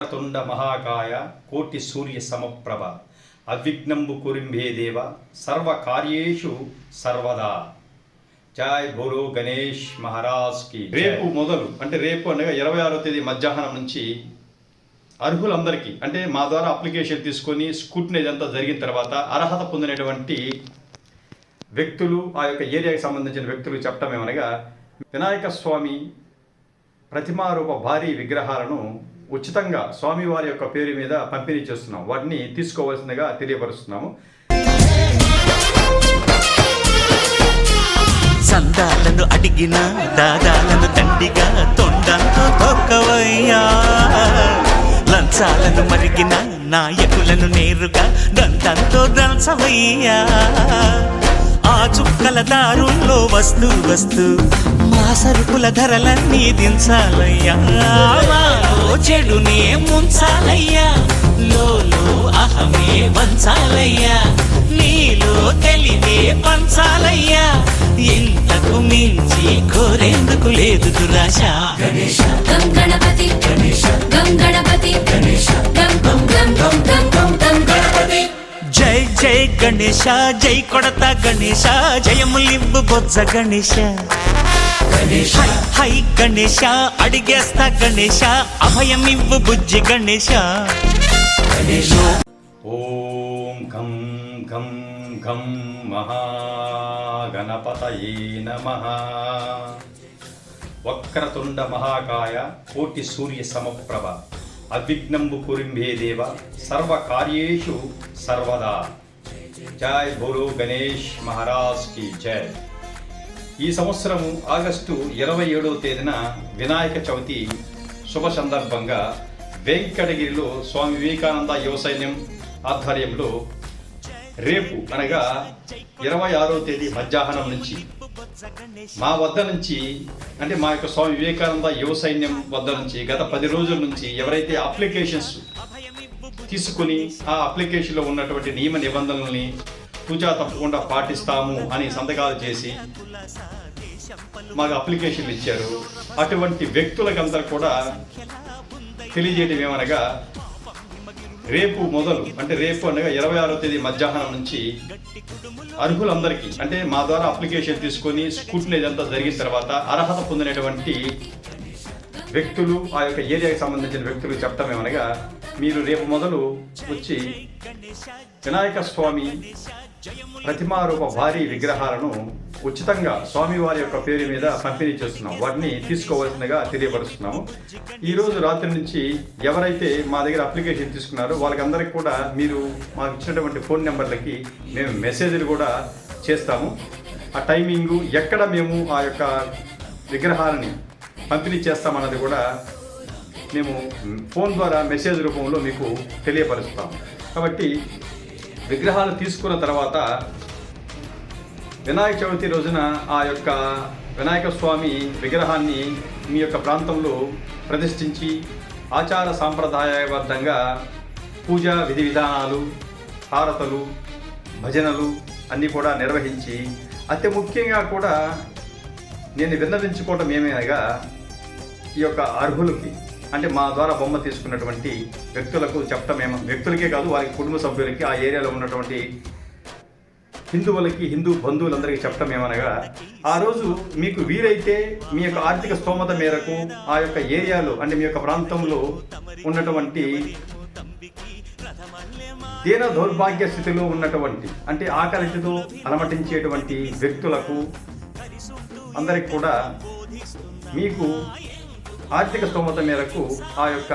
తుండ మహాకాయ కోటి సూర్య సమప్రభ. అవిఘ్నంబు కురింభే దేవ సర్వ కార్యేషు సర్వదా. జై భోరో గణేష్ మహారాజ్కి రేపు మొదలు అంటే రేపు అనగా ఇరవై ఆరో తేదీ మధ్యాహ్నం నుంచి అర్హులందరికీ అంటే మా ద్వారా అప్లికేషన్ తీసుకొని స్కూట్ని అంతా జరిగిన తర్వాత అర్హత పొందినటువంటి వ్యక్తులు ఆ యొక్క ఏరియాకి సంబంధించిన వ్యక్తులు చెప్పటం ఏమనగా వినాయక స్వామి ప్రతిమారూప భారీ విగ్రహాలను ఉచితంగా స్వామివారి యొక్క పేరు మీద పంపిణీ చేస్తున్నాం. వాటిని తీసుకోవాల్సిందిగా తెలియపరుస్తున్నాము. సందాలను అడిగిన దాదాలను దండిగా తొండంతో తొక్కవయ్యా లంచాలను మరిగిన నాయకులను నేరుగా దంతంతో దంచవయ్యా చుక్కల దారుల్లో వస్తూ వస్తూ మా సరుకుల ధరలన్నీ దించాలయ్యా. చెడునే ముంచాలయ్యా. లోలో అహమే వంచాలయ్యా. నీలో తెలివే పంచాలయ్యా. ఇంతకు మించి కోరేందుకు లేదు దురాశ. గం గణపతి గం గణపతి గణేష గం గం గం గం గం జై గణేశ జై కొడత గణేశ జయములివ్వు బొజ్జ గణేశ. హై, గణేశ అడిగేస్తా గణేశ అభయమివ్వు బుజ్జి గణేశ. ఓం గం గం గం మహాగణపతయే నమ. వక్రతుండ మహాకాయ కోటి సూర్య సమప్రభ. అవిఘ్నంబు కురింభే దేవ సర్వ కార్యేషు సర్వదా. జై బోలో గణేష్ మహారాజ్కి జై. ఈ సంవత్సరము ఆగస్టు ఇరవై ఏడవ తేదీన వినాయక చవితి శుభ సందర్భంగా వెంకటగిరిలో స్వామి వివేకానంద యువ సైన్యం ఆధ్వర్యంలో రేపు అనగా ఇరవై ఆరో తేదీ మధ్యాహ్నం నుంచి మా వద్ద నుంచి అంటే మా యొక్క స్వామి వివేకానంద యువ సైన్యం వద్ద నుంచి గత పది రోజుల నుంచి ఎవరైతే అప్లికేషన్స్ తీసుకుని ఆ అప్లికేషన్లో ఉన్నటువంటి నియమ నిబంధనల్ని పూజా తప్పకుండా పాటిస్తాము అని సంతకాలు చేసి మాకు అప్లికేషన్లు ఇచ్చారు. అటువంటి వ్యక్తులకంతా కూడా తెలియజేయడం ఏమనగా రేపు మొదలు అంటే రేపు అనగా ఇరవై ఆరో తేదీ మధ్యాహ్నం నుంచి అర్హులందరికీ అంటే మా ద్వారా అప్లికేషన్ తీసుకొని స్కూట్ని ఇదంతా జరిగిన తర్వాత అర్హత పొందినటువంటి వ్యక్తులు ఆ యొక్క ఏరియాకి సంబంధించిన వ్యక్తులు చెప్తామేమనగా మీరు రేపు మొదలు వచ్చి వినాయక స్వామి ప్రతిమారూప భారీ విగ్రహాలను ఉచితంగా స్వామివారి యొక్క పేరు మీద పంపిణీ చేస్తున్నాం. వాటిని తీసుకోవాల్సిందిగా తెలియపరుస్తున్నాము. ఈరోజు రాత్రి నుంచి ఎవరైతే మా దగ్గర అప్లికేషన్ తీసుకున్నారో వాళ్ళకందరికీ కూడా మీరు మాకు ఇచ్చినటువంటి ఫోన్ నెంబర్లకి మేము మెసేజ్లు కూడా చేస్తాము. ఆ టైమింగు ఎక్కడ మేము ఆ యొక్క విగ్రహాలని పంపిణీ చేస్తామన్నది కూడా మేము ఫోన్ ద్వారా మెసేజ్ రూపంలో మీకు తెలియపరుస్తాం కాబట్టి విగ్రహాలు తీసుకున్న తర్వాత వినాయక చవితి రోజున ఆ యొక్క వినాయక స్వామి విగ్రహాన్ని మీ యొక్క ప్రాంతంలో ప్రతిష్ఠించి ఆచార సాంప్రదాయబద్ధంగా పూజా విధి విధానాలు హారతలు భజనలు అన్నీ కూడా నిర్వహించి అతి ముఖ్యంగా కూడా నేను విన్నవించుకోవటం ఏమేనగా ఈ యొక్క అర్హులకి అంటే మా ద్వారా బొమ్మ తీసుకున్నటువంటి వ్యక్తులకు చెప్పటం ఏమో వ్యక్తులకే కాదు వారి కుటుంబ సభ్యులకి ఆ ఏరియాలో ఉన్నటువంటి హిందువులకి హిందూ బంధువులందరికీ చెప్పటం ఏమనగా ఆ రోజు మీకు వీలైతే మీ యొక్క ఆర్థిక స్తోమత మేరకు ఆ యొక్క ఏరియాలో అంటే మీ యొక్క ప్రాంతంలో ఉన్నటువంటి దీన దౌర్భాగ్య స్థితిలో ఉన్నటువంటి అంటే ఆకలితో అలమటించేటువంటి వ్యక్తులకు అందరికి కూడా మీకు ఆర్థిక స్తోమత మేరకు ఆ యొక్క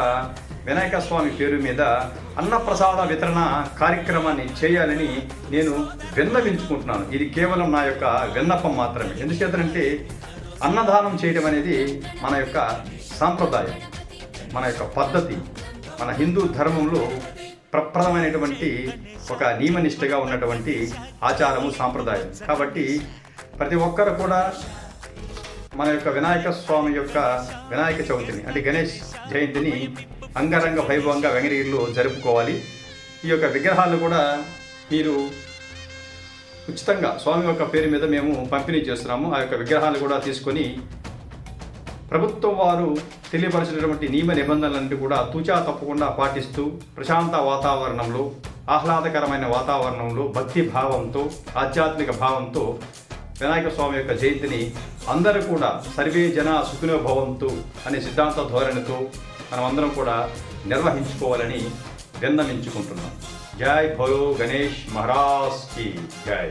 వినాయక స్వామి పేరు మీద అన్నప్రసాద వితరణ కార్యక్రమాన్ని చేయాలని నేను విన్నవించుకుంటున్నాను. ఇది కేవలం నా యొక్క విన్నపం మాత్రమే. ఎందుచేతంటే అన్నదానం చేయడం అనేది మన యొక్క సాంప్రదాయం మన యొక్క పద్ధతి. మన హిందూ ధర్మంలో ప్రప్రదమైనటువంటి ఒక నియమనిష్టగా ఉన్నటువంటి ఆచారము సాంప్రదాయం. కాబట్టి ప్రతి ఒక్కరు కూడా మన యొక్క వినాయక స్వామి యొక్క వినాయక చవితిని అంటే గణేష్ జయంతిని అంగరంగ వైభవంగా వెంకటగిరిలో జరుపుకోవాలి. ఈ యొక్క విగ్రహాలు కూడా మీరు ఉచితంగా స్వామి యొక్క పేరు మీద మేము పంపిణీ చేస్తున్నాము. ఆ యొక్క విగ్రహాలు కూడా తీసుకొని ప్రభుత్వం వారు తెలియపరిచినటువంటి నియమ నిబంధనలన్నీ కూడా తూచా తప్పకుండా పాటిస్తూ ప్రశాంత వాతావరణంలో ఆహ్లాదకరమైన వాతావరణంలో భక్తి భావంతో ఆధ్యాత్మిక భావంతో వినాయక స్వామి యొక్క జయంతిని అందరూ కూడా సర్వే జన సుఖినో భవంతు అనే సిద్ధాంత ధోరణితో మనమందరం కూడా నిర్వహించుకోవాలని విన్నమించుకుంటున్నాం జై భయో గణేష్ మహారాజ్కి జై.